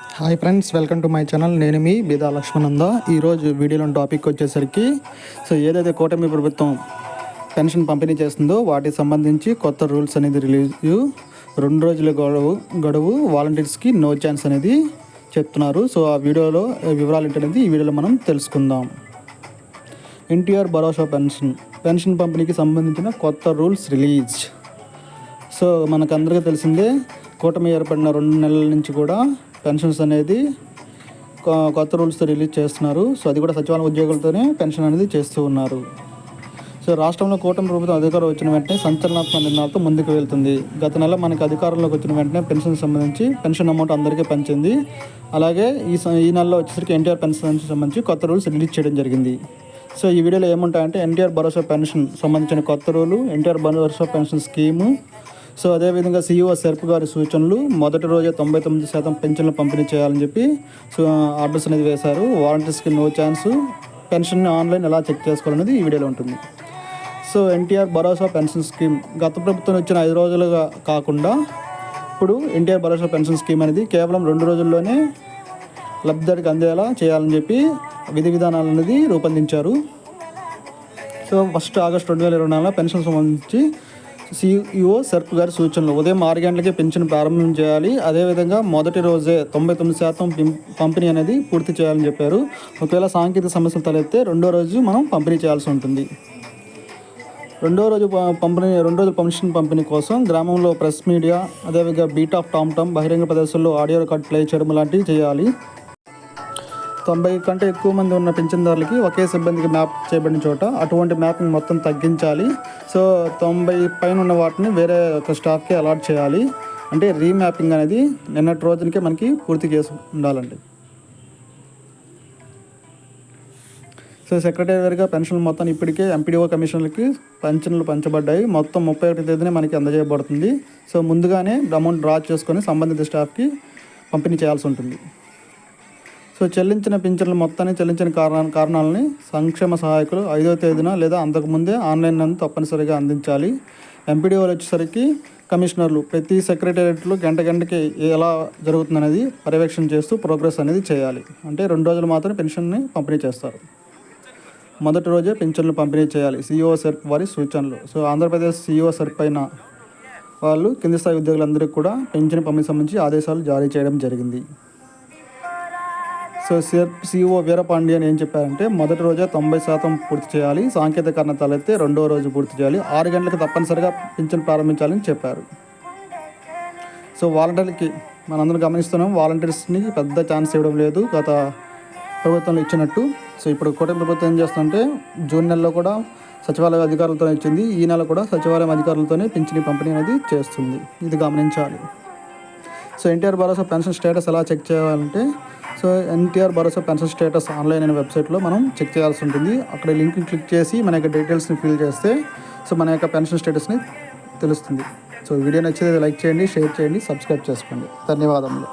Hi friends welcome to my channel నేను మీ బీదా లక్ష్మణంద. ఈరోజు వీడియోలో టాపిక్ వచ్చేసరికి సో ఏదైతే కూటమి ప్రభుత్వం పెన్షన్ పంపిణీ చేస్తుందో వాటికి సంబంధించి కొత్త రూల్స్ అనేది రిలీజ్. రెండు రోజుల గడువు గడువు వాలంటీర్స్కి నో ఛాన్స్ అనేది చెప్తున్నారు. సో ఆ వీడియోలో వివరాలు ఏంటనేది ఈ వీడియోలో మనం తెలుసుకుందాం. ఎన్టీఆర్ భరోసా పెన్షన్. పెన్షన్ పంపిణీకి సంబంధించిన కొత్త రూల్స్ రిలీజ్. సో మనకందరికీ తెలిసిందే కూటమి ఏర్పడిన రెండు నెలల నుంచి కూడా పెన్షన్స్ అనేది కొత్త రూల్స్తో రిలీజ్ చేస్తున్నారు. సో అది కూడా సచివాలయ ఉద్యోగులతోనే పెన్షన్ అనేది చేస్తూ ఉన్నారు. సో రాష్ట్రంలో కూటమి ప్రభుత్వం అధికారం వచ్చిన వెంటనే సంచలనాత్మక నిర్ణయాలతో ముందుకు వెళ్తుంది. గత నెల మనకి అధికారంలోకి వచ్చిన వెంటనే పెన్షన్ సంబంధించి పెన్షన్ అమౌంట్ అందరికీ పంచింది. అలాగే ఈ స- ఈ నెలలో వచ్చేసరికి ఎన్టీఆర్ పెన్షన్ సంబంధించి కొత్త రూల్స్ రిలీజ్ చేయడం జరిగింది. సో ఈ వీడియోలో ఏముంటాయంటే ఎన్టీఆర్ భరోసా పెన్షన్ సంబంధించిన కొత్త rule NTR Bharosa pension scheme so అదేవిధంగా సీఈఓ సెర్ప్ గారి సూచనలు మొదటి రోజే తొంభై తొమ్మిది శాతం పెన్షన్లు పంపిణీ చేయాలని చెప్పి సో ఆర్డర్స్ అనేది వేశారు. వాలంటీర్స్కి నో ఛాన్స్. పెన్షన్ ఆన్లైన్ ఎలా చెక్ చేసుకోవాలనేది ఈ వీడియోలో ఉంటుంది. So NTR Bharosa pension scheme గత ప్రభుత్వం వచ్చిన ఐదు రోజులుగా కాకుండా ఇప్పుడు ఎన్టీఆర్ భరోసా పెన్షన్ స్కీమ్ అనేది కేవలం రెండు రోజుల్లోనే లబ్ధిదారికి అందేలా చేయాలని చెప్పి విధి విధానాలు అనేది రూపొందించారు. సో ఫస్ట్ ఆగస్ట్ రెండు వేల ఇరవై నాలుగులో పెన్షన్ సంబంధించి సిఇఓ సర్ప్ గారి సూచనలు. ఉదయం ఆరు గంటలకే పెన్షన్ ప్రారంభం చేయాలి. అదేవిధంగా మొదటి రోజే తొంభై తొమ్మిది శాతం పిం- పంపిణీ అనేది పూర్తి చేయాలని చెప్పారు. ఒకవేళ సాంకేతిక సమస్యలు తలెత్తే రెండో రోజు మనం పంపిణీ చేయాల్సి ఉంటుంది. రెండో రోజు ప- పంపిణీ రెండు రోజుల పెన్షన్ పంపిణీ కోసం గ్రామంలో ప్రెస్ మీడియా అదేవిధంగా బీట్ ఆఫ్ టామ్ టామ్ బహిరంగ ప్రదేశంలో ఆడియో రికార్డ్ ప్లే చేయడం లాంటివి చేయాలి. తొంభై కంటే ఎక్కువ మంది ఉన్న పింఛన్దారులకి ఒకే సిబ్బందికి మ్యాప్ చేయబడిన చోట అటువంటి మ్యాపింగ్ మొత్తం తగ్గించాలి. సో తొంభై పైన ఉన్న వాటిని వేరే ఒక స్టాఫ్కి అలాట్ చేయాలి. అంటే రీమ్యాపింగ్ అనేది నిన్నటి రోజునికే మనకి పూర్తి చేసి ఉండాలండి. సో సెక్రటరీగా పెన్షన్ మొత్తం ఇప్పటికే ఎంపీడీఓ కమిషన్లకి పెన్షన్లు పంచబడ్డాయి. మొత్తం ముప్పై ఒకటి తేదీనే మనకి అందజేయబడుతుంది. సో ముందుగానే అమౌంట్ డ్రా చేసుకొని సంబంధిత స్టాఫ్కి పంపిణీ చేయాల్సి ఉంటుంది. సో చెల్లించిన పింఛన్లు మొత్తాన్ని చెల్లించిన కారణ కారణాలని సంక్షేమ సహాయకులు ఐదో తేదీన లేదా అంతకుముందే ఆన్లైన్ నందు తప్పనిసరిగా అందించాలి. ఎంపీడీఓలు వచ్చేసరికి కమిషనర్లు ప్రతి సెక్రటేరియట్లు గంట గంటకి ఎలా జరుగుతుందనేది పర్యవేక్షణ చేస్తూ ప్రోగ్రెస్ అనేది చేయాలి. అంటే రెండు రోజులు మాత్రమే పెన్షన్ని పంపిణీ చేస్తారు. మొదటి రోజే పెన్షన్లు పంపిణీ చేయాలి. సిఇఓ సెర్ప్ వారి సూచనలు. సో ఆంధ్రప్రదేశ్ సిఇఓ సెర్ప్ అయిన వాళ్ళు కింది స్థాయి ఉద్యోగులందరికీ కూడా పెన్షన్ పంపిణీ సంబంధించి ఆదేశాలు జారీ చేయడం జరిగింది. సో సిఆర్ సిఇఓ వీరపాండ్యన్ ఏం చెప్పారంటే మొదటి రోజే తొంభై శాతం పూర్తి చేయాలి సాంకేతిక తలెత్తే రెండో రోజు పూర్తి చేయాలి ఆరు గంటలకు తప్పనిసరిగా పింఛన్ ప్రారంభించాలని చెప్పారు. సో వాలంటీర్లకి మనందరం గమనిస్తున్నాం వాలంటీర్స్ని పెద్ద ఛాన్స్ ఇవ్వడం లేదు గత ప్రభుత్వంలో ఇచ్చినట్టు. సో ఇప్పుడు కూటమి ప్రభుత్వం ఏం చేస్తుందంటే జూన్ నెలలో కూడా సచివాలయ అధికారులతో ఇచ్చింది ఈ నెల కూడా సచివాలయం అధికారులతోనే పింఛని పంపిణీ అనేది చేస్తుంది. ఇది గమనించాలి. So NTR Bharosa pension status ఎలా చెక్ చేయాలంటే so NTR Bharosa pension status online అనే వెబ్సైట్లో మనం చెక్ చేయాల్సి ఉంటుంది. అక్కడ లింక్ క్లిక్ చేసి మన యొక్క డీటెయిల్స్ని ఫిల్ చేస్తే సో మన యొక్క పెన్షన్ స్టేటస్ని తెలుస్తుంది. సో వీడియో నచ్చితే లైక్ చేయండి షేర్ చేయండి సబ్స్క్రైబ్ చేసుకోండి. ధన్యవాదములు.